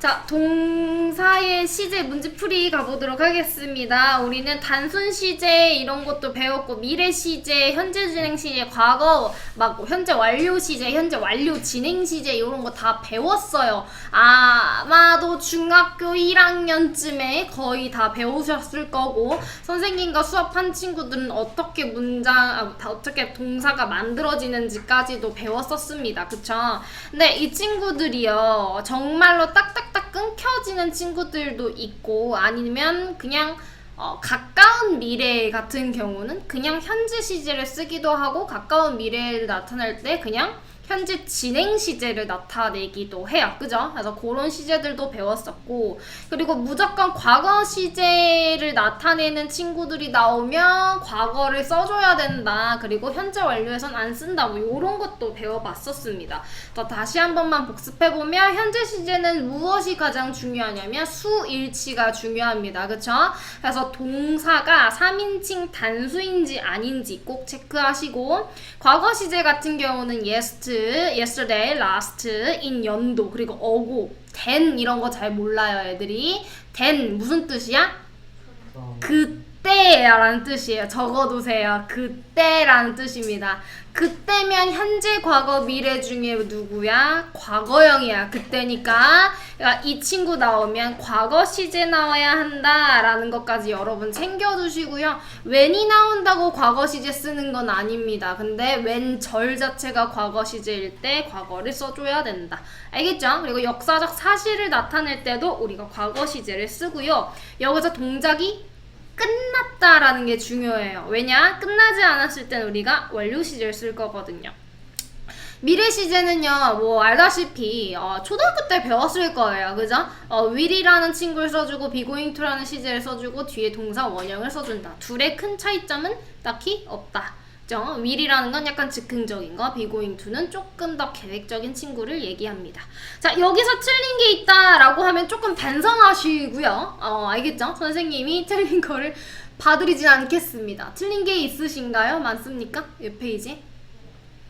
자, 동사의 시제 문제풀이 가보도록 하겠습니다. 우리는 단순 시제 이런 것도 배웠고 미래 시제, 현재 진행 시제, 과거 막 현재 완료 시제, 현재 완료 진행 시제 이런 거 다 배웠어요. 아마도 중학교 1학년쯤에 거의 다 배우셨을 거고 선생님과 수업한 친구들은 어떻게 문장, 아, 다 어떻게 동사가 만들어지는지까지도 배웠었습니다. 그쵸? 근데 이 친구들이요 정말로 딱딱 딱 끊겨지는 친구들도 있고 아니면 그냥 어, 가까운 미래 같은 경우는 그냥 현재 시제를 쓰기도 하고 가까운 미래를 나타낼 때 그냥 현재 진행 시제를 나타내기도 해요. 그죠? 그래서 그런 시제들도 배웠었고, 그리고 무조건 과거 시제를 나타내는 친구들이 나오면 과거를 써줘야 된다. 그리고 현재 완료해선 안 쓴다. 뭐 이런 것도 배워봤었습니다. 또 다시 한 번만 복습해보면 현재 시제는 무엇이 가장 중요하냐면 수일치가 중요합니다. 그쵸? 그래서 동사가 3인칭 단수인지 아닌지 꼭 체크하시고 과거 시제 같은 경우는 yes, yesterday, last, in 연도 그리고 어고, then 이런 거 잘 몰라요 애들이 then 무슨 뜻이야? 그때라는 뜻이에요. 적어두세요. 그때라는 뜻입니다. 그때면 현재, 과거, 미래 중에 누구야? 과거형이야. 그때니까 그러니까 이 친구 나오면 과거 시제 나와야 한다라는 것까지 여러분 챙겨두시고요. when이 나온다고 과거 시제 쓰는 건 아닙니다. 근데 when 절 자체가 과거 시제일 때 과거를 써줘야 된다. 알겠죠? 그리고 역사적 사실을 나타낼 때도 우리가 과거 시제를 쓰고요. 여기서 동작이 끝났다라는 게 중요해요. 왜냐? 끝나지 않았을 땐 우리가 완료 시제를 쓸 거거든요. 미래 시제는요, 뭐, 알다시피, 어, 초등학교 때 배웠을 거예요. 그죠? 어, will이라는 친구를 써주고, be going to라는 시제를 써주고, 뒤에 동사 원형을 써준다. 둘의 큰 차이점은 딱히 없다. 죠? will이라는 건 약간 즉흥적인 거, be going to는 조금 더 계획적인 친구를 얘기합니다. 자, 여기서 틀린 게 있다라고 하면 조금 반성하시고요. 어, 알겠죠? 선생님이 틀린 거를 봐드리진 않겠습니다. 틀린 게 있으신가요? 많습니까? 이 페이지?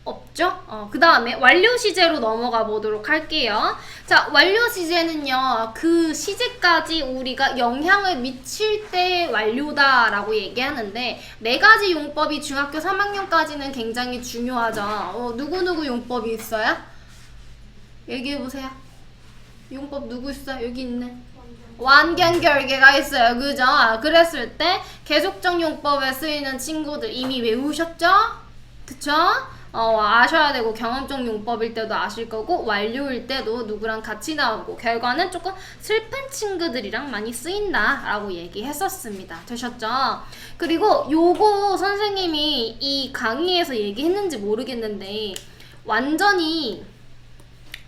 없죠? 어, 그 다음에 완료 시제로 넘어가 보도록 할게요. 자, 완료 시제는요, 그 시제까지 우리가 영향을 미칠 때 완료다라고 얘기하는데, 네 가지 용법이 중학교 3학년까지는 굉장히 중요하죠. 어, 누구누구 용법이 있어요? 얘기해보세요. 용법 누구 있어요? 여기 있네. 완견결계가 있어요. 그죠? 아, 그랬을 때 계속적 용법에 쓰이는 친구들 이미 외우셨죠? 그쵸? 어, 아셔야 되고 경험적 용법일 때도 아실 거고 완료일 때도 누구랑 같이 나오고 결과는 조금 슬픈 친구들이랑 많이 쓰인다 라고 얘기했었습니다. 되셨죠? 그리고 요거 선생님이 이 강의에서 얘기했는지 모르겠는데 완전히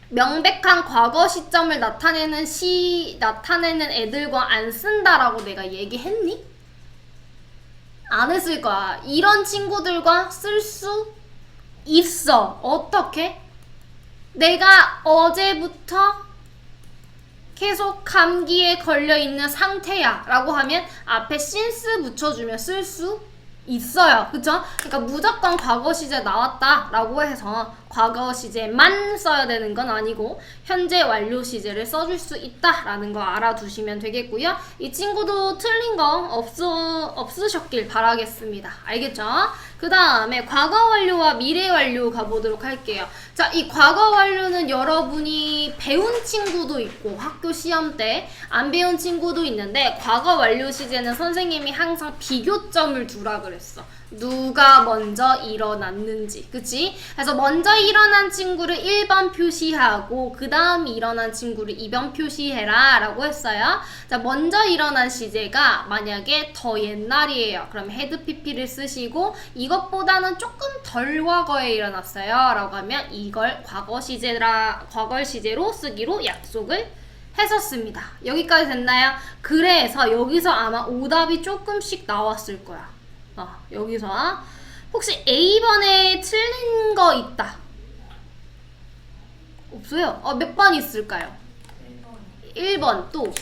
명백한 과거 시점을 나타내는 시 나타내는 애들과 안 쓴다라고 내가 얘기했니? 안 했을 거야. 이런 친구들과 쓸 수 있어. 어떻게? 내가 어제부터 계속 감기에 걸려 있는 상태야 라고 하면 앞에 since 붙여주면 쓸 수 있어요. 그쵸? 그러니까 무조건 과거 시제 나왔다 라고 해서 과거 시제만 써야 되는 건 아니고 현재 완료 시제를 써줄 수 있다라는 거 알아두시면 되겠고요. 이 친구도 틀린 거 없어, 없으셨길 바라겠습니다. 알겠죠? 그 다음에 과거 완료와 미래 완료 가보도록 할게요. 자, 이 과거 완료는 여러분이 배운 친구도 있고 학교 시험 때 안 배운 친구도 있는데 과거 완료 시제는 선생님이 항상 비교점을 두라 그랬어. 누가 먼저 일어났는지, 그치? 그래서 먼저 일어난 친구를 1번 표시하고 그 다음 일어난 친구를 2번 표시해라 라고 했어요. 자, 먼저 일어난 시제가 만약에 더 옛날이에요. 그럼 헤드 PP를 쓰시고 이것보다는 조금 덜 과거에 일어났어요. 라고 하면 이걸 과거 시제라, 과거 시제로 쓰기로 약속을 했었습니다. 여기까지 됐나요? 그래서 여기서 아마 오답이 조금씩 나왔을 거야. 어, 여기서 혹시 A번에 틀린 거 있다. 없어요. 어, 몇 번 있을까요? 1번 또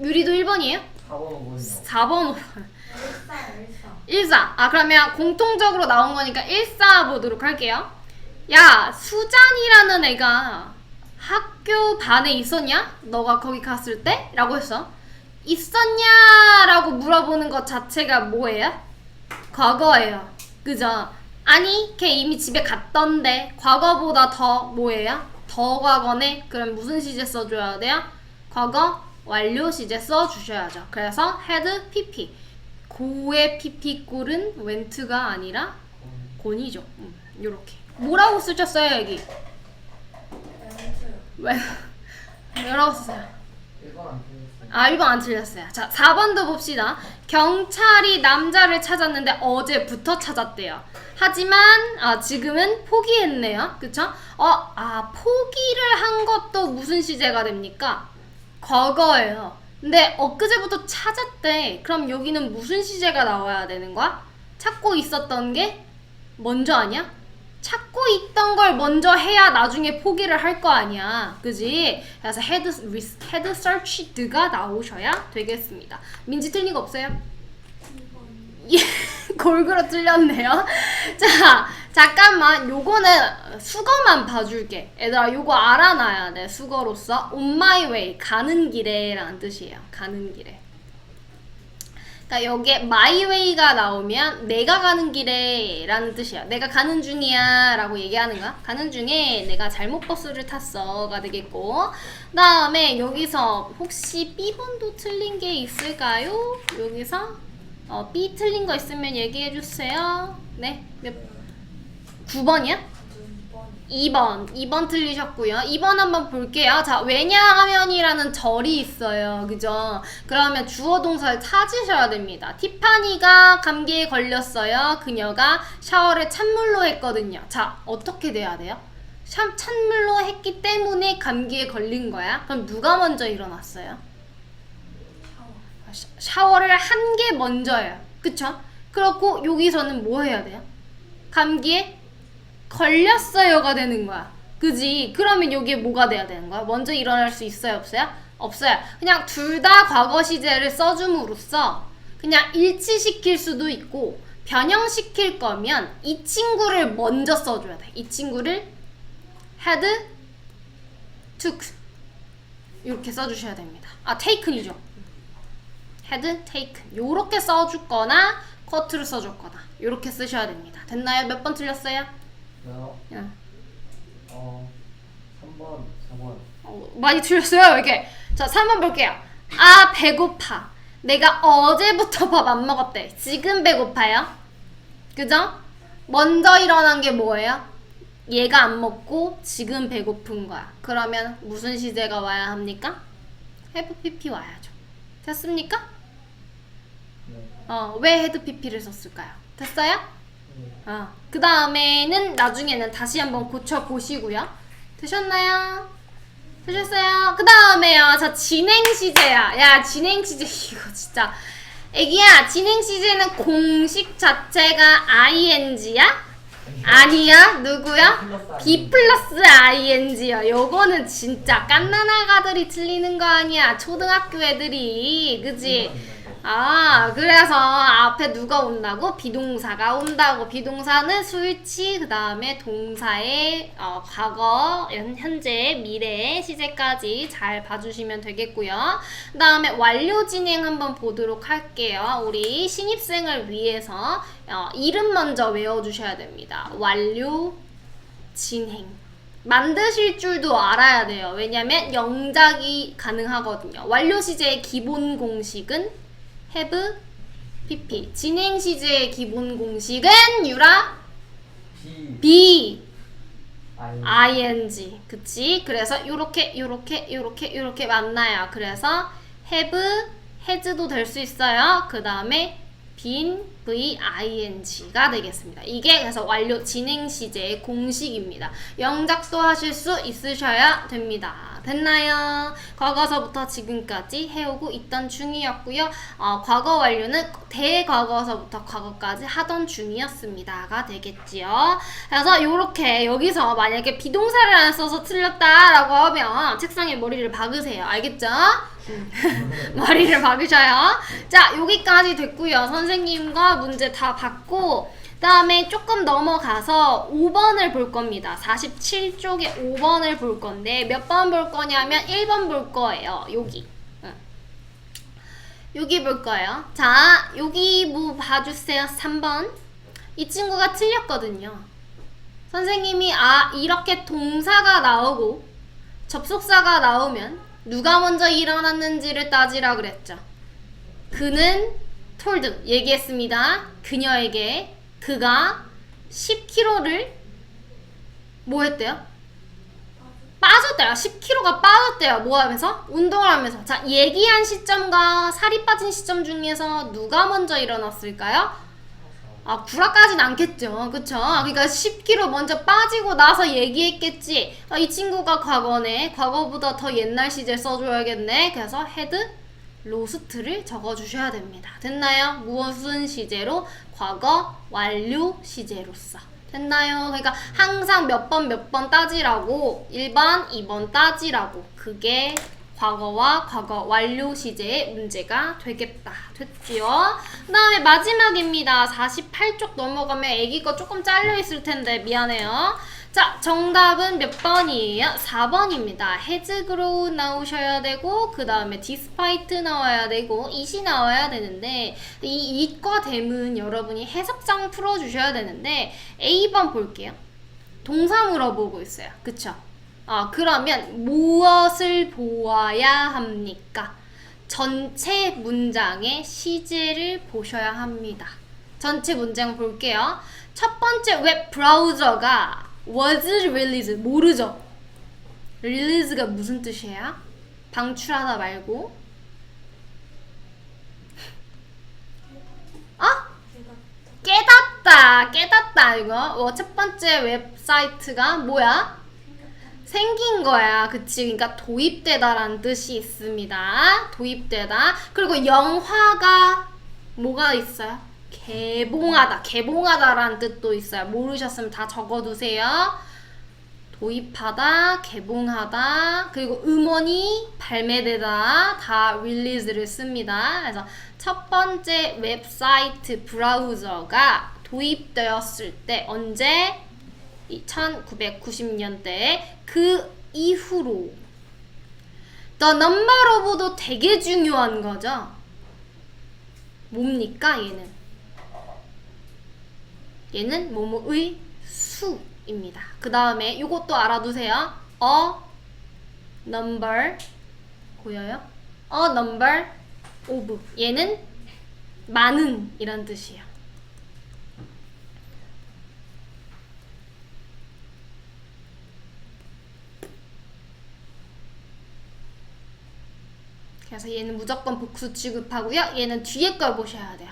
유리도 1번이에요? 4번 5번이요. 4번 일사 일사 14. 아 그러면 공통적으로 나온 거니까 14 보도록 할게요. 야 수잔이라는 애가 학교 반에 있었냐? 너가 거기 갔을 때? 라고 했어. 있었냐? 라고 물어보는 것 자체가 뭐예요? 과거예요. 그죠? 아니, 걔 이미 집에 갔던데. 과거보다 더 뭐예요? 더 과거네? 그럼 무슨 시제 써줘야 돼요? 과거 완료 시제 써주셔야죠. 그래서 had pp. 고의 pp 꿀은 went가 아니라 곤이죠. 음, 요렇게. 뭐라고 쓰셨어요, 여기? 왜? 뭐라고 쓰세요? 이건 안 틀렸어요. 아, 1번 안 틀렸어요. 자, 4번도 봅시다. 경찰이 남자를 찾았는데 어제부터 찾았대요. 하지만 아, 지금은 포기했네요. 그쵸? 어, 아, 포기를 한 것도 무슨 시제가 됩니까? 과거예요. 근데 엊그제부터 찾았대. 그럼 여기는 무슨 시제가 나와야 되는 거야? 찾고 있었던 게 먼저 아니야? 찾고 있던 걸 먼저 해야 나중에 포기를 할 거 아니야. 그지? 그래서 ris- head searched가 나오셔야 되겠습니다. 민지 틀린 거 없어요? 2번. 예, 골고루 틀렸네요. 자, 잠깐만. 요거는 수거만 봐줄게. 얘들아, 요거 알아놔야 돼. 수거로서. on my way. 가는 길에 라는 뜻이에요. 가는 길에. 그러니까 여기에 way가 나오면 내가 가는 길에 라는 뜻이야. 내가 가는 중이야 라고 얘기하는 거야. 가는 중에 내가 잘못 버스를 탔어가 되겠고. 그 다음에 여기서 혹시 B번도 틀린 게 있을까요? 여기서 어, B 틀린 거 있으면 얘기해 주세요. 네. 몇 9번이야? 2번. 2번. 2번 틀리셨고요. 2번 한번 볼게요. 자, 왜냐하면이라는 절이 있어요. 그죠? 그러면 주어 동사를 찾으셔야 됩니다. 티파니가 감기에 걸렸어요. 그녀가 샤워를 찬물로 했거든요. 자, 어떻게 돼야 돼요? 샤, 찬물로 했기 때문에 감기에 걸린 거야. 그럼 누가 먼저 일어났어요? 샤워. 샤- 샤워를 한 게 먼저예요. 그쵸? 그렇고 여기서는 뭐 해야 돼요? 감기에 걸렸어요가 되는 거야. 그지? 그러면 여기에 뭐가 돼야 되는 거야? 먼저 일어날 수 있어요, 없어요? 없어요. 그냥 둘 다 과거 시제를 써줌으로써 그냥 일치시킬 수도 있고 변형시킬 거면 이 친구를 먼저 써줘야 돼. 이 친구를 had, took 이렇게 써주셔야 됩니다. 아, taken이죠. had taken 요렇게 써줬거나 쿼트를 써줬거나 요렇게 쓰셔야 됩니다. 됐나요? 몇 번 틀렸어요? 저요? 야, 어, 3번, 4번. 어, 많이 틀렸어요 이게. 자 3번 볼게요. 아 배고파. 내가 어제부터 밥 안 먹었대. 지금 배고파요? 그죠? 먼저 일어난 게 뭐예요? 얘가 안 먹고 지금 배고픈 거야. 그러면 무슨 시제가 와야 합니까? pp 와야죠. 됐습니까? 네. 어, 왜 헤드 PP를 썼을까요? 됐어요? 네. 어, 그 다음에는 나중에는 다시 한번 고쳐보시고요. 되셨나요? 되셨어요? 그 다음에요. 자, 진행 시제야. 야, 진행 시제, 이거 진짜. 애기야, 진행 시제는 공식 자체가 ing야? 아니야? 누구야? B 플러스 ing야. 요거는 진짜 깐난 아가들이 틀리는 거 아니야. 초등학교 애들이. 그지? 아, 그래서 앞에 누가 온다고? 비동사가 온다고. 비동사는 수일치, 그 다음에 동사의 어, 과거, 현- 현재, 미래, 시제까지 잘 봐주시면 되겠고요. 그 다음에 완료 진행 한번 보도록 할게요. 우리 신입생을 위해서 어, 이름 먼저 외워주셔야 됩니다. 완료 진행. 만드실 줄도 알아야 돼요. 왜냐면 영작이 가능하거든요. 완료 시제의 기본 공식은 have, pp. 진행 시제의 기본 공식은 유라, B, be, I, ing. 그치? 그래서 요렇게, 요렇게, 요렇게, 요렇게 만나요. 그래서 have, has도 될 수 있어요. 그 다음에 been, v, ing가 되겠습니다. 이게 그래서 완료 진행 시제의 공식입니다. 영작도 하실 수 있으셔야 됩니다. 됐나요? 과거서부터 지금까지 해오고 있던 중이었고요. 어, 과거 완료는 대과거서부터 과거까지 하던 중이었습니다가 되겠지요. 그래서 요렇게 여기서 만약에 비동사를 안 써서 틀렸다라고 하면 책상에 머리를 박으세요. 알겠죠? 음. 머리를 박으셔요. 자, 여기까지 됐고요. 선생님과 문제 다 받고 다음에 조금 넘어가서 5번을 볼 겁니다. 47쪽에 5번을 볼 건데 몇 번 볼 거냐면 1번 볼 거예요. 여기. 응. 여기 볼 거예요. 자, 여기 뭐 봐주세요. 3번. 이 친구가 틀렸거든요. 선생님이 아 이렇게 동사가 나오고 접속사가 나오면 누가 먼저 일어났는지를 따지라 그랬죠. 그는 told 얘기했습니다. 그녀에게 그가 10kg를 뭐 했대요? 빠졌대요. 10kg가 빠졌대요. 뭐 하면서? 운동을 하면서. 자, 얘기한 시점과 살이 빠진 시점 중에서 누가 먼저 일어났을까요? 아, 구라까진 않겠죠. 그쵸? 그러니까 10kg 먼저 빠지고 나서 얘기했겠지. 아, 이 친구가 과거네. 과거보다 더 옛날 시제 써줘야겠네. 그래서 헤드 로스트를 적어주셔야 됩니다. 됐나요? 무엇은 시제로? 과거 완료 시제로서. 됐나요? 그러니까 항상 몇 번 몇 번 따지라고 1번, 2번 따지라고 그게 과거와 과거 완료 시제의 문제가 되겠다. 됐지요? 그 다음에 마지막입니다. 48쪽 넘어가면 애기 거 조금 잘려 있을 텐데 미안해요. 자, 정답은 몇 번이에요? 4번입니다. has grown 나오셔야 되고 그 다음에 despite 나와야 되고 it이 나와야 되는데 이 it과 됨은 여러분이 해석상 풀어주셔야 되는데 A번 볼게요. 동사 물어보고 있어요. 그쵸? 아, 그러면 무엇을 보아야 합니까? 전체 문장의 시제를 보셔야 합니다. 전체 문장 볼게요. 첫 번째 웹 브라우저가 was released 모르죠? release가 무슨 뜻이에요? 방출하다 말고 어? 깨닫다 깨닫다 이거 어, 첫 번째 웹사이트가 뭐야? 생긴 거야. 그치? 그러니까 도입되다라는 뜻이 있습니다. 도입되다. 그리고 영화가 뭐가 있어요? 개봉하다. 개봉하다라는 뜻도 있어요. 모르셨으면 다 적어두세요. 도입하다, 개봉하다, 그리고 음원이 발매되다 다 release를 씁니다. 그래서 첫 번째 웹사이트 브라우저가 도입되었을 때 언제? 1990년대 그 이후로 number of도 되게 중요한 거죠. 뭡니까 얘는? 얘는 뭐뭐의 수입니다. 그 다음에 이것도 알아두세요. A number 보여요? A number of 얘는 많은 이란 뜻이에요. 그래서 얘는 무조건 복수 취급하고요. 얘는 뒤에 걸 보셔야 돼요.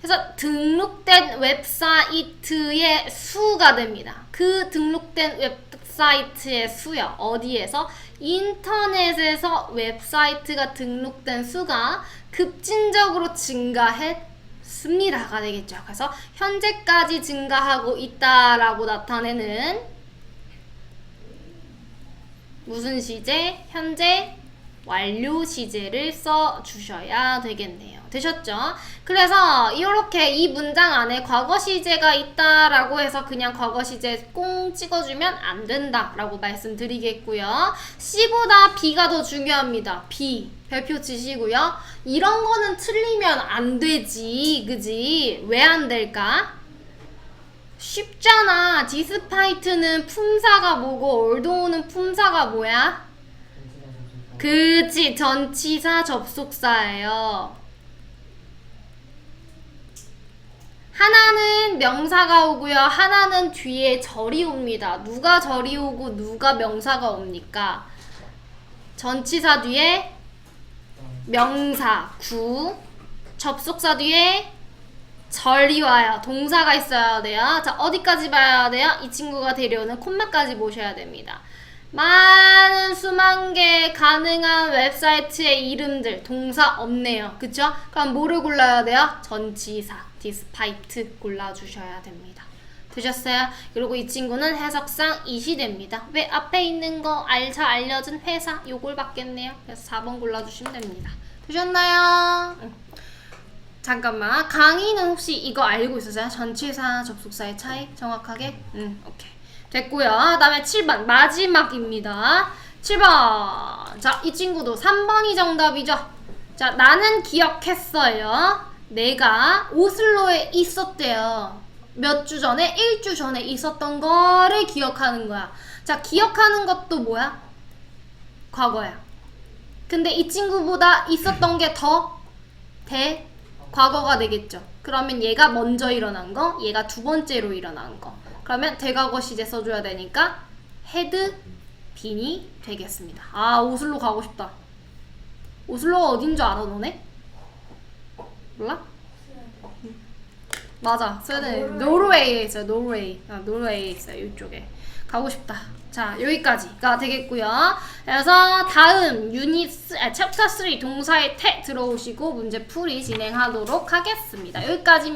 그래서 등록된 웹사이트의 수가 됩니다. 그 등록된 웹사이트의 수요. 어디에서? 인터넷에서 웹사이트가 등록된 수가 급진적으로 증가했습니다가 되겠죠. 그래서 현재까지 증가하고 있다라고 나타내는 무슨 시제? 현재 완료 시제를 써 주셔야 되겠네요. 되셨죠? 그래서 이렇게 이 문장 안에 과거 시제가 있다라고 해서 그냥 과거 시제 꽁 찍어주면 안 된다라고 말씀드리겠고요. C보다 B가 더 중요합니다. B 별표 치시고요. 이런 거는 틀리면 안 되지, 그지? 왜 안 될까? 쉽잖아. 디스파이트는 품사가 뭐고 올도우는 품사가 뭐야? 그치 전치사 접속사예요. 하나는 명사가 오고요. 하나는 뒤에 절이 옵니다. 누가 절이 오고 누가 명사가 옵니까? 전치사 뒤에 명사 구 접속사 뒤에 절이 와요. 동사가 있어야 돼요. 자 어디까지 봐야 돼요? 이 친구가 데려오는 콤마까지 보셔야 됩니다. 많은 수만 개 가능한 웹사이트의 이름들 동사 없네요. 그쵸? 그럼 뭐를 골라야 돼요? 전치사 디스파이트 골라주셔야 됩니다. 되셨어요? 그리고 이 친구는 해석상 이시 됩니다. 왜 앞에 있는 거 알차 알려준 회사 요걸 받겠네요. 그래서 4번 골라주시면 됩니다. 되셨나요? 응. 잠깐만. 강의는 혹시 이거 알고 있으세요? 전치사, 접속사의 차이? 정확하게? 응, 오케이. 됐고요. 다음에 7번. 마지막입니다. 7번. 자, 이 친구도 3번이 정답이죠? 자, 나는 기억했어요. 내가 오슬로에 있었대요. 몇 주 전에? 1주 전에 있었던 거를 기억하는 거야. 자, 기억하는 것도 뭐야? 과거야. 근데 이 친구보다 있었던 게 더 대 과거가 되겠죠. 그러면 얘가 먼저 일어난 거, 얘가 두 번째로 일어난 거. 그러면 대과거 시제 써줘야 되니까 had been이 되겠습니다. 아 오슬로 가고 싶다. 오슬로가 어딘 줄 알아 너네? 몰라? 맞아. 스웨덴 노르웨이에 있어요. 노르웨이. 아, 노르웨이에 있어요. 이쪽에. 가고 싶다. 자, 여기까지가 되겠고요. 그래서 다음 유닛 쓰- 아, 챕터 3 동사의 태 들어오시고 문제 풀이 진행하도록 하겠습니다. 여기까지